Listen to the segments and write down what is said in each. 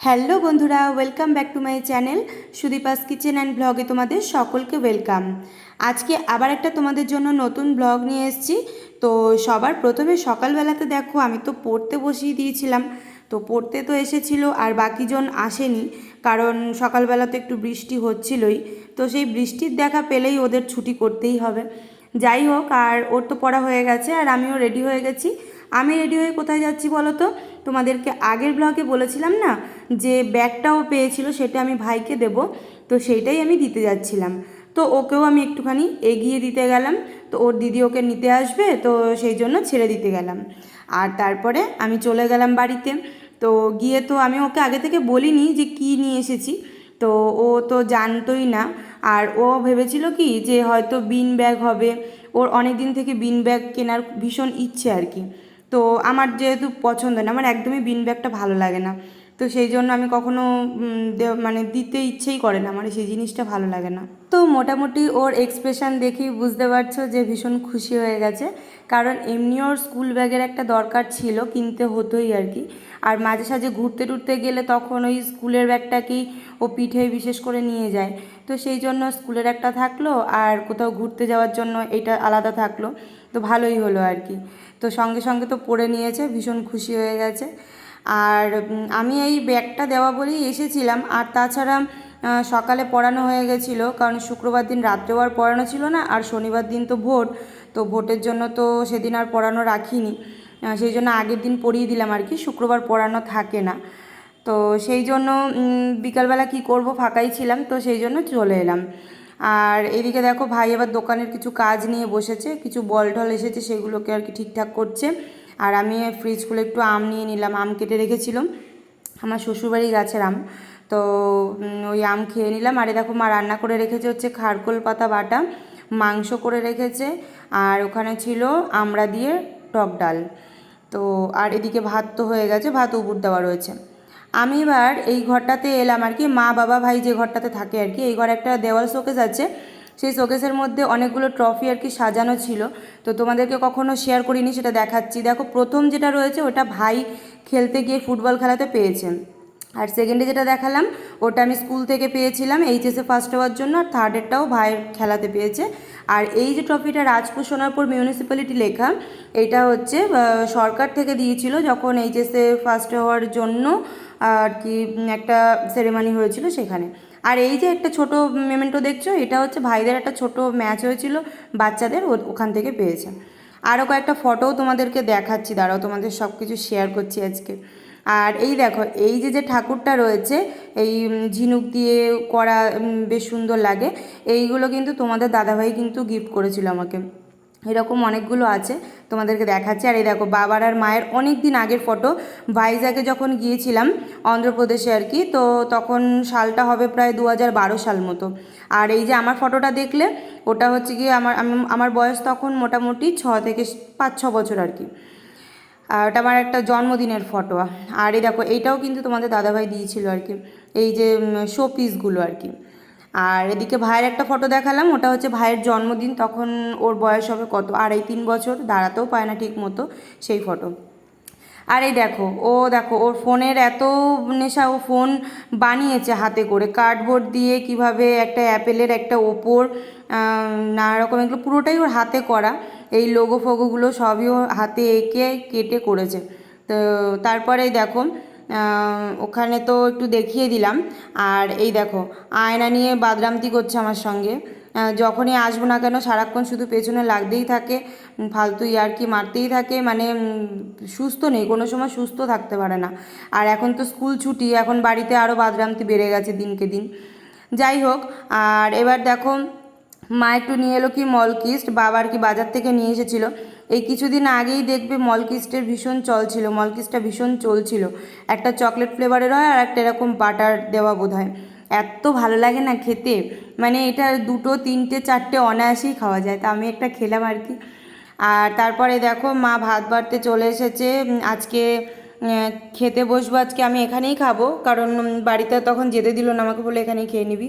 Hello বন্ধুরা welcome back to my channel Sudipa's kitchen and ব্লগে তোমাদের সকলকে ওয়েলকাম আজকে আবার একটা তোমাদের জন্য নতুন ব্লগ নিয়ে এসেছি। তো সবার প্রথমে সকালবেলাতে দেখো, আমি তো পড়তে বসিয়ে দিয়েছিলাম। তো পড়তে তো এসেছিল আর বাকিজন আসেনি, কারণ সকালবেলা তো একটু বৃষ্টি হচ্ছিলই। তো সেই বৃষ্টির দেখা পেলেই ওদের ছুটি করতেই হবে। যাই হোক, আর ওর তো পড়া হয়ে গেছে, আর আমিও রেডি হয়ে গেছি। আমি রেডি হয়ে কোথায় যাচ্ছি বলো তো? তোমাদেরকে আগের ব্লগে বলেছিলাম না? যে ব্যাগটাও পেয়েছিল, সেটা আমি ভাইকে দেব। তো সেইটাই আমি দিতে যাচ্ছিলাম। তো ওকেও আমি একটুখানি এগিয়ে দিতে গেলাম। তো ওর দিদি ওকে নিতে আসবে, তো সেই জন্য ছেড়ে দিতে গেলাম। আর তারপরে আমি চলে গেলাম বাড়িতে। তো গিয়ে তো আমি ওকে আগে থেকে বলিনি যে কী নিয়ে এসেছি। তো ও তো জানতোই না। আর ও ভেবেছিল কি যে হয়তো বিন ব্যাগ হবে। ওর অনেক দিন থেকে বিন ব্যাগ কেনার ভীষণ ইচ্ছে আর কি। তো আমার যেহেতু পছন্দ না আমার একদমই বিন ব্যাগটা ভালো লাগে না। তো সেই জন্য আমি কখনো মানে দিতে ইচ্ছেই করে না আমার সেই জিনিসটা ভালো লাগে না। তো মোটামুটি ওর এক্সপ্রেশন দেখেই বুঝতে পারছ যে ভীষণ খুশি হয়ে গেছে। কারণ এমনি ওর স্কুল ব্যাগের একটা দরকার ছিল, কিনতে হতোই আর কি। আর মাঝে সাঝে ঘুরতে টুরতে গেলে তখন ওই স্কুলের ব্যাগটাকেই ও পিঠে বিশেষ করে নিয়ে যায়। তো সেই জন্য স্কুলের একটা থাকল, আর কোথাও ঘুরতে যাওয়ার জন্য এটা আলাদা থাকল। তো ভালোই হলো আর কি। তো সঙ্গে সঙ্গে তো পড়ে নিয়েছে, ভীষণ খুশি হয়ে গেছে। আর আমি এই ব্যাগটা দেওয়া বলেই এসেছিলাম। আর তাছাড়া সকালে পড়ানো হয়ে গেছিল, কারণ শুক্রবার দিন রাত্রেও আর পড়ানো ছিল না, আর শনিবার দিন তো ভোট তো ভোটের জন্য তো সেদিন আর পড়ানো রাখিনি। সেই জন্য আগের দিন পড়িয়ে দিলাম আর কি, শুক্রবার পড়ানো থাকে না। তো সেই জন্য বিকালবেলা কি করব, ফাঁকাই ছিলাম। তো সেই জন্য চলে এলাম। আর এদিকে দেখো ভাই এবার দোকানের কিছু কাজ নিয়ে বসেছে, কিছু বল টল এসেছে, সেগুলোকে আর কি ঠিকঠাক করছে। আর আমি ফ্রিজ খুলে একটু আম নিয়ে নিলাম, আম কেটে রেখেছিলাম। আমার শ্বশুরবাড়ি গাছের আম। তো ওই আম খেয়ে নিলাম। আর দেখো মা রান্না করে রেখেছে হচ্ছে খারকোল পাতা বাটা, মাংস করে রেখেছে। আর ওখানে ছিল আমড়া দিয়ে টক ডাল। তো, আর এদিকে ভাত তো হয়ে গেছে, ভাত উপুর দেওয়া রয়েছে। আমি এবার এই ঘরটাতে এলাম আর কি। মা, বাবা, ভাই যে ঘরটাতে থাকে আর কি, এই ঘরে একটা দেওয়াল শোকেস আছে। সেই শোকেসের মধ্যে অনেকগুলো ট্রফি আর কি সাজানো ছিল। তো তোমাদেরকে কখনো শেয়ার করিনি, সেটা দেখাচ্ছি। দেখো, প্রথম যেটা রয়েছে, ওটা ভাই খেলতে গিয়ে ফুটবল খেলাতে পেয়েছে। আর সেকেন্ডে যেটা দেখালাম, ওটা আমি স্কুল থেকে পেয়েছিলাম এইচএসে ফার্স্ট হওয়ার জন্য, আর থার্ডেরটাও ভাইয়ের খেলাতে পেয়েছে। আর এই যে ট্রফিটা রাজপুর সোনারপুর মিউনিসিপ্যালিটি লেখা, এটা হচ্ছে সরকার থেকে দিয়েছিল, যখন এইচএসে ফার্স্ট হওয়ার জন্য আর কি একটা সেরেমনি হয়েছিল সেখানে। আর এই যে একটা ছোট মেমেন্টো দেখছ, এটা হচ্ছে ভাইদের একটা ছোট ম্যাচ হয়েছিল, বাচ্চাদের ওখান থেকে পেয়েছে। আরও কয়েকটা ফটোও তোমাদেরকে দেখাচ্ছি, দাঁড়াও তোমাদের সব কিছু শেয়ার করছি আজকে। আর এই দেখো, এই যে যে ঠাকুরটা রয়েছে, এই ঝিনুক দিয়ে করা বেশ সুন্দর লাগে। এইগুলো কিন্তু তোমাদের দাদাভাই কিন্তু গিফট করেছিল আমাকে। এরকম অনেকগুলো আছে, তোমাদেরকে দেখাচ্ছি। আর এই দেখো, বাবার আর মায়ের অনেক দিন আগের ফটো। ভাইজাগে যখন গিয়েছিলাম অন্ধ্রপ্রদেশে আর কি, তো তখন সালটা হবে প্রায় দু হাজার বারো সাল মতো। আর এই যে আমার ফটোটা দেখলে, ওটা হচ্ছে গিয়ে আমার আমার বয়স তখন মোটামুটি ছ থেকে পাঁচ, ছ বছর আর কি। আর ওটা আমার একটা জন্মদিনের ফটো। আর এই দেখো, এইটাও কিন্তু তোমাদের দাদাভাই দিয়েছিল আর কি। এই যে শো পিসগুলো আর কি। আর এদিকে ভাইয়ের একটা ফটো দেখালাম, ওটা হচ্ছে ভাইয়ের জন্মদিন, তখন ওর বয়স হবে কত? আড়াই, তিন বছর, দাঁড়াতেও পায় না ঠিক মতো সেই ফটো আর এই দেখো, ও দেখো, ওর ফোনের এত নেশা, ও ফোন বানিয়েছে হাতে করে কার্ডবোর্ড দিয়ে কীভাবে একটা অ্যাপেলের একটা ওপর নানা রকম এগুলো পুরোটাই ওর হাতে করা, এই লোগো ফোগোগুলো সবই ও হাতে এঁকে কেটে করেছে। তো তারপরে দেখো ওখানে তো একটু দেখিয়ে দিলাম। আর এই দেখো, আয়না নিয়ে বাদরামতি করছে আমার সঙ্গে। যখনই আসব না কেন, সারাক্ষণ শুধু পেছনে লাগতেই থাকে ফালতু ইয়ার্কি মারতেই থাকে মানে সুস্থ নেই, কোনো সময় সুস্থ থাকতে পারে না। আর এখন তো স্কুল ছুটি, এখন বাড়িতে আরও বাদরামতি বেড়ে গেছে দিনকে দিন। যাই হোক, আর এবার দেখো, মা একটু নিয়ে এলো কি মলকিস্ট বাবার কি বাজার থেকে নিয়ে এসেছিল। এই কিছুদিন আগেই দেখবে মলকিস্টের ভীষণ চল ছিল মলকিস্টটা ভীষণ চলছিল। একটা চকলেট ফ্লেভারের হয় আর একটা এরকম বাটার দেওয়া বোধ হয় এত ভালো লাগে না খেতে। মানে এটা দুটো, তিনটে, চারটে অনায়াসেই খাওয়া যায়। তা আমি একটা খেলাম আর কি। আর তারপরে দেখো মা ভাত বাড়তে চলে এসেছে। আজকে খেতে বসবো আজকে আমি এখানেই খাব। কারণ বাড়িতে তখন যেতে দিল না, আমাকে বলে এখানেই খেয়ে নিবি।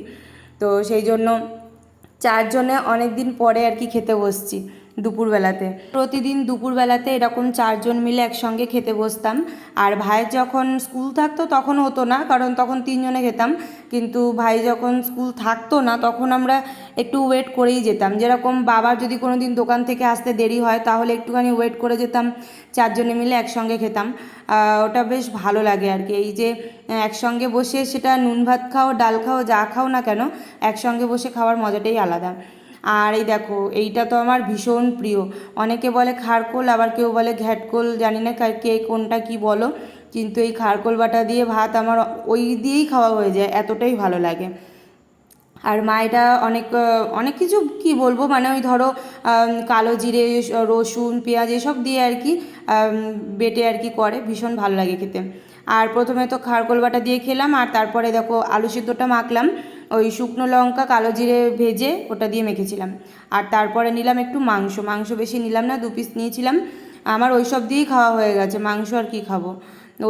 তো সেই জন্য চারজনে অনেক দিন পরে আর কি খেতে বসছি। দুপুরবেলাতে। প্রতিদিন দুপুরবেলাতে এরকম চারজন মিলে একসঙ্গে খেতে বসতাম। আর ভাইয়ের যখন স্কুল থাকতো তখন হতো না, কারণ তখন তিনজনে খেতাম। কিন্তু ভাই যখন স্কুল থাকতো না তখন আমরা একটু ওয়েট করেই যেতাম। যেরকম বাবার যদি কোনো দিন দোকান থেকে আসতে দেরি হয় তাহলে একটুখানি ওয়েট করে যেতাম। চারজনে মিলে একসঙ্গে খেতাম। ওটা বেশ ভালো লাগে আর কি এই যে একসঙ্গে বসে সেটা নুন ভাত খাও, ডাল খাও, যা খাও না কেন, একসঙ্গে বসে খাওয়ার মজাটাই আলাদা। আর এই দেখো, এইটা তো আমার ভীষণ প্রিয়। অনেকে বলে খারকোল, আবার কেউ বলে ঘ্যাটকোল, জানি না কে কোনটা কি বলো। কিন্তু এই খারকোল বাটা দিয়ে ভাত আমার ওই দিয়েই খাওয়া হয়ে যায়, এতটাই ভালো লাগে। আর মা এটা অনেক অনেক কিছু কি বলব মানে ওই ধরো কালো জিরে, রসুন, পেঁয়াজ এসব দিয়ে আর কি বেটে আর কি করে, ভীষণ ভালো লাগে খেতে। আর প্রথমে তো খারকোল বাটা দিয়ে খেলাম, আর তারপরে দেখো আলু সিদ্ধটা মাখলাম। ওই শুকনো লঙ্কা, কালো জিরে ভেজে ওটা দিয়ে মেখেছিলাম। আর তারপরে নিলাম একটু মাংস। মাংস বেশি নিলাম না, দু পিস নিয়েছিলাম। আমার ওই সব দিয়েই খাওয়া হয়ে গেছে, মাংস আর কি খাব।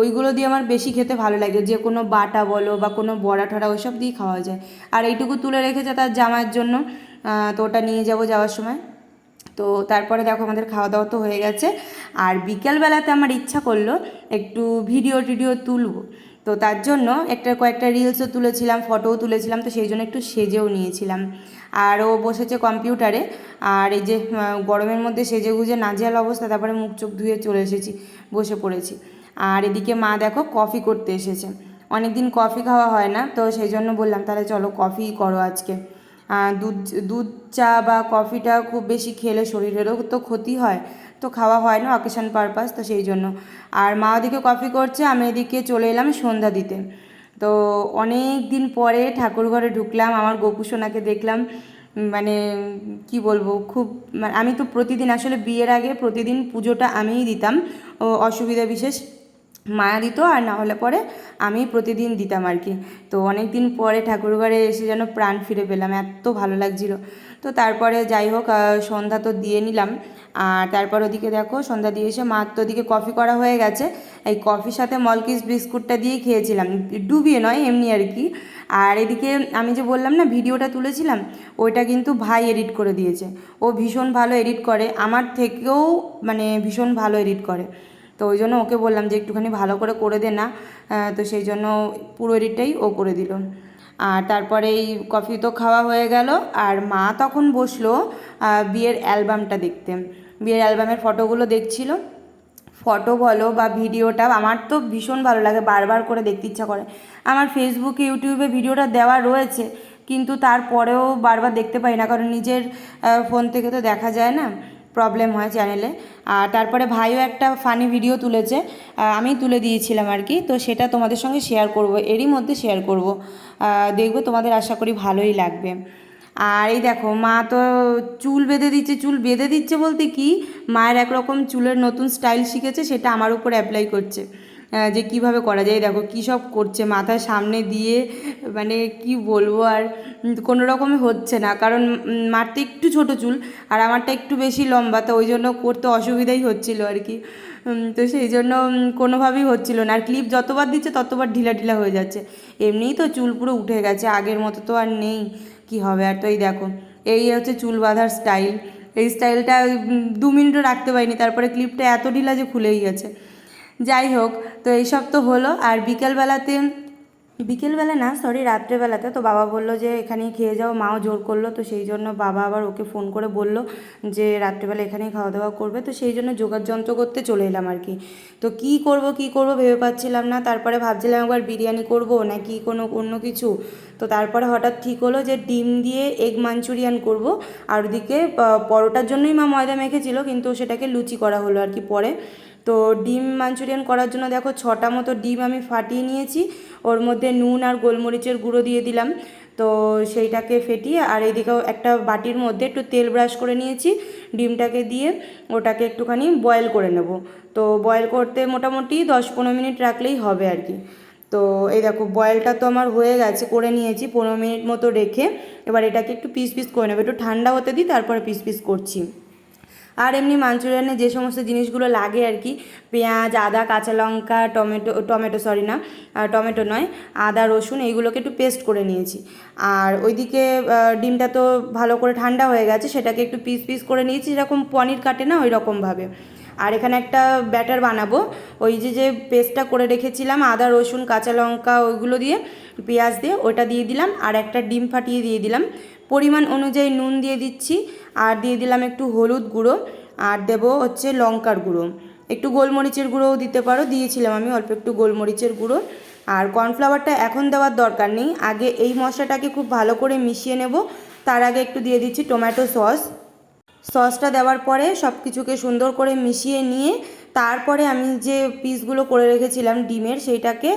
ওইগুলো দিয়ে আমার বেশি খেতে ভালো লাগে, যে কোনো বাটা বলো বা কোনো বড়া ঠড়া ওইসব দিয়েই খাওয়া যায়। আর এইটুকু তুলে রেখেছে তার জামার জন্য তো ওটা নিয়ে যাব যাওয়ার সময়। তো তারপরে দেখো আমাদের খাওয়া দাওয়া তো হয়ে গেছে। আর বিকেলবেলাতে আমার ইচ্ছা করল একটু ভিডিও টিডিও তুলবো। তো তার জন্য একটা কয়েকটা রিলসও তুলেছিলাম ফটোও তুলেছিলাম, তো সেই জন্য একটু সেজেও নিয়েছিলাম। আর ও বসেছে কম্পিউটারে আর এই যে গরমের মধ্যে সেজে গুজে নাজেহাল অবস্থা, তারপরে মুখ চোখ ধুয়ে চলে এসেছি, বসে পড়েছি। আর এদিকে মা দেখো কফি করতে এসেছে। অনেক দিন কফি খাওয়া হয় না, তো সেই জন্য বললাম, তাহলে চলো কফি করো আজকে। দুধ দুধ চা বা কফিটা খুব বেশি খেলে শরীরেরও তো ক্ষতি হয় তো খাওয়া হয় না অকেশন পারপাস তো সেই জন্য। আর মা ওদিকে কফি করছে, আমি এদিকে চলে এলাম সন্ধ্যা দিতে। তো অনেক দিন পরে ঠাকুর ঘরে ঢুকলাম, আমার গোপু সোনাকে দেখলাম মানে কি বলব, খুব মানে আমি তো প্রতিদিন আসলে বিয়ের আগে প্রতিদিন পুজোটা আমিই দিতাম অসুবিধা বিশেষ। মায়া দিত আর না হলে পরে আমি প্রতিদিন দিতাম আর কি। তো অনেক দিন পরে ঠাকুরঘরে এসে যেন প্রাণ ফিরে পেলাম, এত ভালো লাগছিল। তো তারপরে যাই হোক সন্ধ্যা তো দিয়ে নিলাম। আর তারপর ওদিকে দেখো, সন্ধ্যা দিয়ে এসে মার তো ওদিকে কফি করা হয়ে গেছে। এই কফির সাথে মলকিস বিস্কুটটা দিয়েই খেয়েছিলাম। ডুবিয়ে নয়, এমনি আর কি। আর এদিকে আমি যে বললাম না, ভিডিওটা তুলেছিলাম, ওইটা কিন্তু ভাই এডিট করে দিয়েছে। ও ভীষণ ভালো এডিট করে, আমার থেকেও মানে ভীষণ ভালো এডিট করে। তো ওই জন্য ওকে বললাম যে একটুখানি ভালো করে করে দে না তো সেই জন্য পুরো এডিটটাই ও করে দিল। আর তারপরে এই কফি তো খাওয়া হয়ে গেল, আর মা তখন বসল বিয়ের অ্যালবামটা দেখতে। বিয়ের অ্যালবামের ফটোগুলো দেখছিল। ফটো বলো বা ভিডিওটা, আমার তো ভীষণ ভালো লাগে, বারবার করে দেখতে ইচ্ছা করে। আমার ফেসবুকে ইউটিউবে ভিডিওটা দেওয়া রয়েছে, কিন্তু তারপরেও বারবার দেখতে পাই না, কারণ নিজের ফোন থেকে তো দেখা যায় না। প্রবলেম হয় চ্যানেলে আর তারপরে ভাইও একটা ফানি ভিডিও তুলেছে আমি তুলে দিয়েছিলাম আর কি। তো সেটা তোমাদের সঙ্গে শেয়ার করব, এরই মধ্যে শেয়ার করব। দেখব তোমাদের আশা করি ভালোই লাগবে। আর এই দেখো, মা তো চুল বেঁধে দিচ্ছে, চুল বেঁধে দিচ্ছে বলতে কি, মায়ের একরকম চুলের নতুন স্টাইল শিখেছে, সেটা আমার উপর অ্যাপ্লাই করছে। যে কীভাবে করা যায়, দেখো কী সব করছে মাথার সামনে দিয়ে মানে কি বলব আর কোনো রকমে হচ্ছে না। কারণ মারটা একটু ছোট চুল আর আমারটা একটু বেশি লম্বা, তো ওই জন্য করতে অসুবিধাই হচ্ছিল আর কি। তো সেই জন্য কোনোভাবেই হচ্ছিল না। আর ক্লিপ যতবার দিচ্ছে, ততবার ঢিলা ঢিলা হয়ে যাচ্ছে। এমনিই তো চুল পুরো উঠে গেছে, আগের মতো তো আর নেই। কি হবে আর, তো এই দেখো, এই হচ্ছে চুল বাঁধার স্টাইল এই স্টাইলটা দু মিনিটও রাখতে পারিনি, তারপরে ক্লিপটা এত ঢিলা যে খুলেই গেছে। যাই হোক, তো এইসব তো হলো। আর বিকেলবেলাতে, বিকেলবেলা না সরি রাত্রেবেলাতে তো বাবা বলল যে, এখানেই খেয়ে যাও, মাও জোর করল। তো সেই জন্য বাবা আবার ওকে ফোন করে বলল যে, রাত্রেবেলা এখানেই খাওয়া দাওয়া করবে। তো সেই জন্য যোগার যন্ত্র করতে চলে এলাম আর কি। তো কি করব কি করব ভেবে পাচ্ছিলাম না। তারপরে ভাবছিলাম একবার বিরিয়ানি করব না কি কোনো অন্য কিছু? তো তারপরে হঠাৎ ঠিক হলো যে, ডিম দিয়ে এগ মাঞ্চুরিয়ান করব। আর ওদিকে পরোটার জন্যই মা ময়দা মেখেছিল, কিন্তু সেটাকে লুচি করা হলো আর কি পরে। তো ডিম মাঞ্চুরিয়ান করার জন্য দেখো ছটা মতো ডিম আমি ফাটিয়ে নিয়েছি। ওর মধ্যে নুন আর গোলমরিচের গুঁড়ো দিয়ে দিলাম। তো সেইটাকে ফেটিয়ে আর এইদিকেও একটা বাটির মধ্যে একটু তেল ব্রাশ করে নিয়েছি। ডিমটাকে দিয়ে ওটাকে একটুখানি বয়েল করে নেব। তো বয়েল করতে মোটামুটি দশ পনেরো মিনিট রাখলেই হবে আর কি। তো এই দেখো বয়েলটা তো আমার হয়ে গেছে, করে নিয়েছি পনেরো মিনিট মতো রেখে। এবার এটাকে একটু পিস পিস করে নেব। একটু ঠান্ডা হতে দিই, তারপরে পিস পিস করছি। আর এমনি মাঞ্চুরিয়ানে যে সমস্ত জিনিসগুলো লাগে আর কি, পেঁয়াজ, আদা, কাঁচা লঙ্কা, টমেটো টমেটো সরি না টমেটো নয়, আদা, রসুন এইগুলোকে একটু পেস্ট করে নিয়েছি। আর ওইদিকে ডিমটা তো ভালো করে ঠান্ডা হয়ে গেছে, সেটাকে একটু পিস পিস করে নিয়েছি, যেরকম পনির কাটে না ওই রকমভাবে আর এখানে একটা ব্যাটার বানাবো, ওই যে যে পেস্টটা করে রেখেছিলাম, আদা, রসুন, কাঁচা লঙ্কা ওইগুলো দিয়ে, পেঁয়াজ দিয়ে ওটা দিয়ে দিলাম, আর একটা ডিম ফাটিয়ে দিয়ে দিলাম। পরিমাণ অনুযায়ী নুন দিয়ে দিচ্ছি আর দিয়ে দিলাম একটু হলুদ গুঁড়ো, আর দেব হচ্ছে লঙ্কার গুঁড়ো। একটু গোলমরিচের গুঁড়োও দিতে পারো, দিয়েছিলাম আমি অল্প একটু গোলমরিচের গুঁড়ো। আর কর্নফ্লাওয়ারটা এখন দেওয়ার দরকার নেই, আগে এই মশলাটাকে খুব ভালো করে মিশিয়ে নেব, তার আগে একটু দিয়ে দিচ্ছি টমেটো সস। সসটা দেওয়ার পরে সব কিছুকে সুন্দর করে মিশিয়ে নিয়ে তারপরে আমি যে পিসগুলো করে রেখেছিলাম ডিমের, সেইটাকে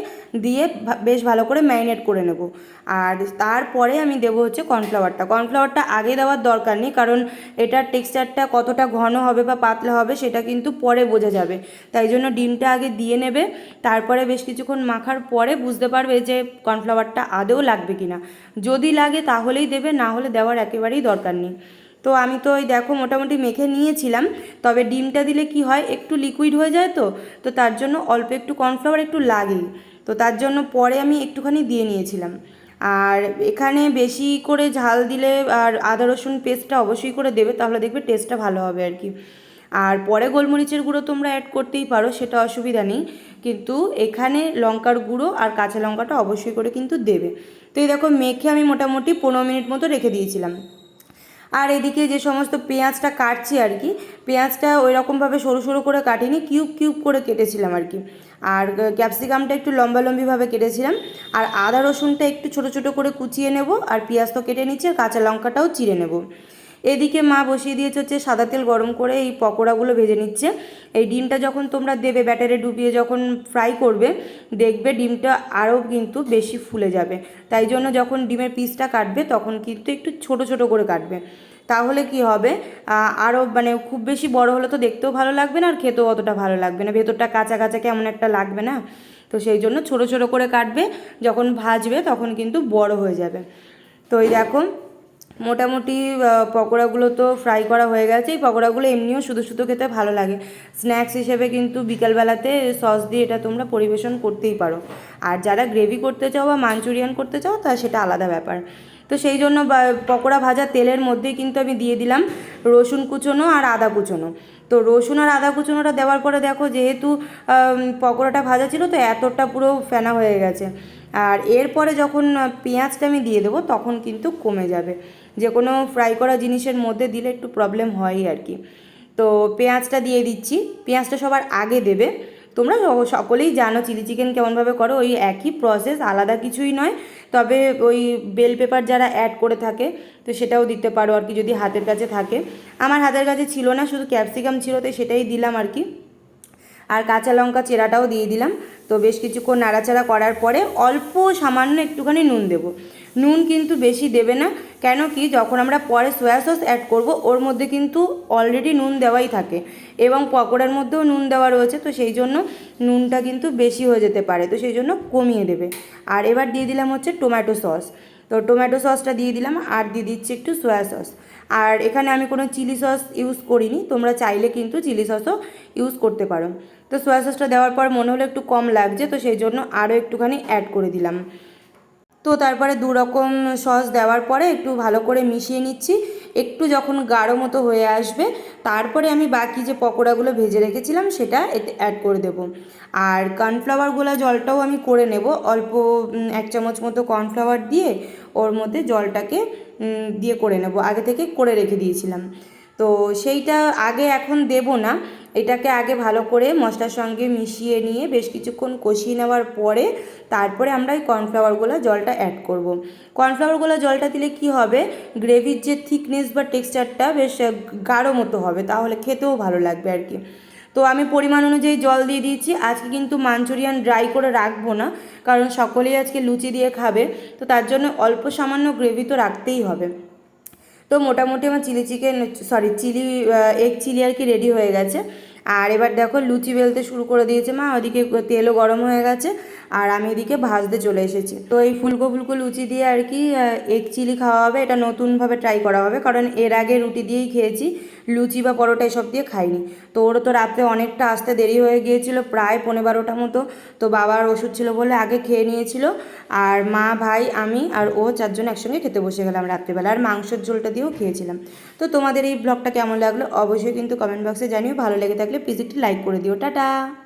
দিয়ে বেশ ভালো করে ম্যারিনেট করে নেব। আর তারপরে আমি দেবো হচ্ছে কর্নফ্লাওয়ারটা। কর্নফ্লাওয়ারটা আগে দেওয়ার দরকার নেই, কারণ এটার টেক্সচারটা কতটা ঘন হবে বা পাতলা হবে সেটা কিন্তু পরে বোঝা যাবে। তাই জন্য ডিমটা আগে দিয়ে নেবে, তারপরে বেশ কিছুক্ষণ মাখার পরে বুঝতে পারবে যে কর্নফ্লাওয়ারটা আদৌ লাগবে কি না যদি লাগে তাহলেই দেবে, না হলে দেওয়ার একেবারেই দরকার নেই। তো আমি তো ওই দেখো মোটামুটি মেখে নিয়েছিলাম, তবে ডিমটা দিলে কি হয় একটু লিকুইড হয়ে যায় তো তো তার জন্য অল্প একটু কর্নফ্লাওয়ার একটু লাগেই তো তার জন্য পরে আমি একটুখানি দিয়ে নিয়েছিলাম। আর এখানে বেশি করে ঝাল দিলে আর আদা রসুন পেস্টটা অবশ্যই করে দেবে, তাহলে দেখবে টেস্টটা ভালো হবে আর কি। আর পরে গোলমরিচের গুঁড়ো তোমরা অ্যাড করতেই পারো, সেটা অসুবিধা নেই। কিন্তু এখানে লঙ্কার গুঁড়ো আর কাঁচা লঙ্কাটা অবশ্যই করে কিন্তু দেবে। তো এই দেখো মেখে আমি মোটামুটি পনেরো মিনিট মতো রেখে দিয়েছিলাম। আর এদিকে যে সমস্ত পেঁয়াজটা কাটছি আর কি, পেঁয়াজটা ওই রকমভাবে সরু সরু করে কাটিনি, কিউব কিউব করে কেটেছিলাম আর কি। আর ক্যাপসিকামটা একটু লম্বা লম্বিভাবে কেটেছিলাম, আর আদা রসুনটা একটু ছোট ছোট করে কুচিয়ে নেব, আর পেঁয়াজ তো কেটে নিচ্ছি, আর কাঁচা লঙ্কাটাও চিড়ে নেব। এদিকে মা বসিয়ে দিয়েছে হচ্ছে সাদা তেল গরম করে এই পকোড়াগুলো ভেজে নিচ্ছে। এই ডিমটা যখন তোমরা দেবে ব্যাটারে ডুবিয়ে যখন ফ্রাই করবে, দেখবে ডিমটা আরও কিন্তু বেশি ফুলে যাবে। তাই জন্য যখন ডিমের পিসটা কাটবে, তখন কিন্তু একটু ছোট ছোট করে কাটবে। তাহলে কি হবে? আরও মানে খুব বেশি বড় হলে তো দেখতেও ভালো লাগবে না, আর খেতেও অতটা ভালো লাগবে না। ভেতরটা কাঁচা কাঁচা কেমন একটা লাগবে না? তো সেই জন্য ছোট ছোট করে কাটবে। যখন ভাজবে, তখন কিন্তু বড় হয়ে যাবে। তো এই দেখো মোটামুটি পকোড়াগুলো তো ফ্রাই করা হয়ে গেছে। এই পকোড়াগুলো এমনিও শুধু শুধু খেতে ভালো লাগে। স্ন্যাক্স হিসেবে কিন্তু বিকালবেলাতে সস দিয়ে এটা তোমরা পরিবেশন করতেই পারো। আর যারা গ্রেভি করতে চাও বা মাঞ্চুরিয়ান করতে চাও, তা সেটা আলাদা ব্যাপার। তো সেই জন্য পকোড়া ভাজা তেলের মধ্যেই কিন্তু আমি দিয়ে দিলাম রসুন কুচোনো আর আদা কুচোনো। তো রসুন আর আদা কুচোনোটা দেওয়ার পরে দেখো যেহেতু পকোড়াটা ভাজা ছিল, তো এতটা পুরো ফেনা হয়ে গেছে। আর এরপরে যখন পেঁয়াজটা আমি দিয়ে দেবো, তখন কিন্তু কমে যাবে। যে কোনো ফ্রাই করা জিনিসের মধ্যে দিলে একটু প্রবলেম হয়ই আর কি তো পেঁয়াজটা দিয়ে দিচ্ছি। পেঁয়াজটা সবার আগে দেবে। তোমরা সকলেই জানো চিলি চিকেন কেমনভাবে করো। ওই একই প্রসেস আলাদা কিছুই নয়। তবে ওই বেল পেপার যারা অ্যাড করে থাকে, তো সেটাও দিতে পারো আর কি যদি হাতের কাছে থাকে। আমার হাতের কাছে ছিল না, শুধু ক্যাপসিকাম ছিল, তো সেটাই দিলাম আর কি আর কাঁচা লঙ্কা চেরাটাও দিয়ে দিলাম। তো বেশ কিছুক্ষণ নাড়াচাড়া করার পরে অল্প সামান্য একটুখানি নুন দেবো। নুন কিন্তু বেশি দেবে না। কেন কি যখন আমরা পরে সয়া সস অ্যাড করব, ওর মধ্যে কিন্তু অলরেডি নুন দেওয়াই থাকে এবং পকোড়ার মধ্যেও নুন দেওয়া রয়েছে, তো সেই জন্য নুনটা কিন্তু বেশি হয়ে যেতে পারে, তো সেই জন্য কমিয়ে দেবে। আর এবার দিয়ে দিলাম হচ্ছে টমেটো সস তো টমেটো সসটা দিয়ে দিলাম, আর দিয়ে দিচ্ছি একটু সয়া সস আর এখানে আমি কোনো চিলি সস ইউজ করিনি, তোমরা চাইলে কিন্তু চিলি সসও ইউজ করতে পারো। তো সয়া সসটা দেওয়ার পর মনে হলো একটু কম লাগছে, তো সেই জন্য আরও একটুখানি অ্যাড করে দিলাম। তো তারপরে দু রকম সস দেওয়ার পরে একটু ভালো করে মিশিয়ে নিচ্ছি। একটু যখন গাঢ় মতো হয়ে আসবে, তারপরে আমি বাকি যে পকোড়াগুলো ভেজে রেখেছিলাম, সেটা এতে অ্যাড করে দেব। আর কর্নফ্লাওয়ার গোলা জলটাও আমি করে নেব। অল্প এক চামচ মতো কর্নফ্লাওয়ার দিয়ে ওর মধ্যে জলটাকে দিয়ে করে নেব। আগে থেকে করে রেখে দিয়েছিলাম। তো সেইটা আগে এখন দেব না। এটাকে আগে ভালো করে মশলার সঙ্গে মিশিয়ে নিয়ে বেশ কিছুক্ষণ কষিয়ে নেওয়ার পরে তারপরে আমরা এই কর্নফ্লাওয়ারগুলো জলটা অ্যাড করব। কর্নফ্লাওয়ারগুলো জলটা দিলে কি হবে? গ্রেভির যে থিকনেস বা টেক্সচারটা বেশ গাঢ় মতো হবে, তাহলে খেতেও ভালো লাগবে আর কি। তো আমি পরিমাণ অনুযায়ী জল দিয়ে দিয়েছি। আজকে কিন্তু মাঞ্চুরিয়ান ড্রাই করে রাখব না, কারণ সকলেই আজকে লুচি দিয়ে খাবে, তো তার জন্য অল্প সামান্য গ্রেভি তো রাখতেই হবে। তো মোটামুটি আমার chilli chicken sorry chilli egg chilli আর কি রেডি হয়ে গেছে। আর এবার দেখো লুচি বেলতে শুরু করে দিয়েছে মা, ওদিকে তেলও গরম হয়ে গেছে, আর আমি এদিকে ভাজতে চলে এসেছি। তো এই ফুলকো ফুলকো লুচি দিয়ে আর কি এগ চিলি খাওয়া হবে, এটা নতুনভাবে ট্রাই করা হবে, কারণ এর আগে রুটি দিয়েই খেয়েছি লুচি বা পরোটা এসব দিয়ে খাইনি। তো ওরও তো রাত্রে অনেকটা আসতে দেরি হয়ে গিয়েছিল, প্রায় পনেরো বারোটা মতো। তো বাবার ওষুধ ছিল বলে আগে খেয়ে নিয়েছিল। আর মা, ভাই, আমি আর ও চারজন একসঙ্গে খেতে বসে গেলাম রাত্রিবেলা। আর মাংসের ঝোলটা দিয়েও খেয়েছিলাম। তো তোমাদের এই ব্লগটা কেমন লাগল? অবশ্যই কিন্তু কমেন্ট বক্সে জানিও। ভালো লেগে থাকলে প্লিজ একটি লাইক করে দিও। টাটা!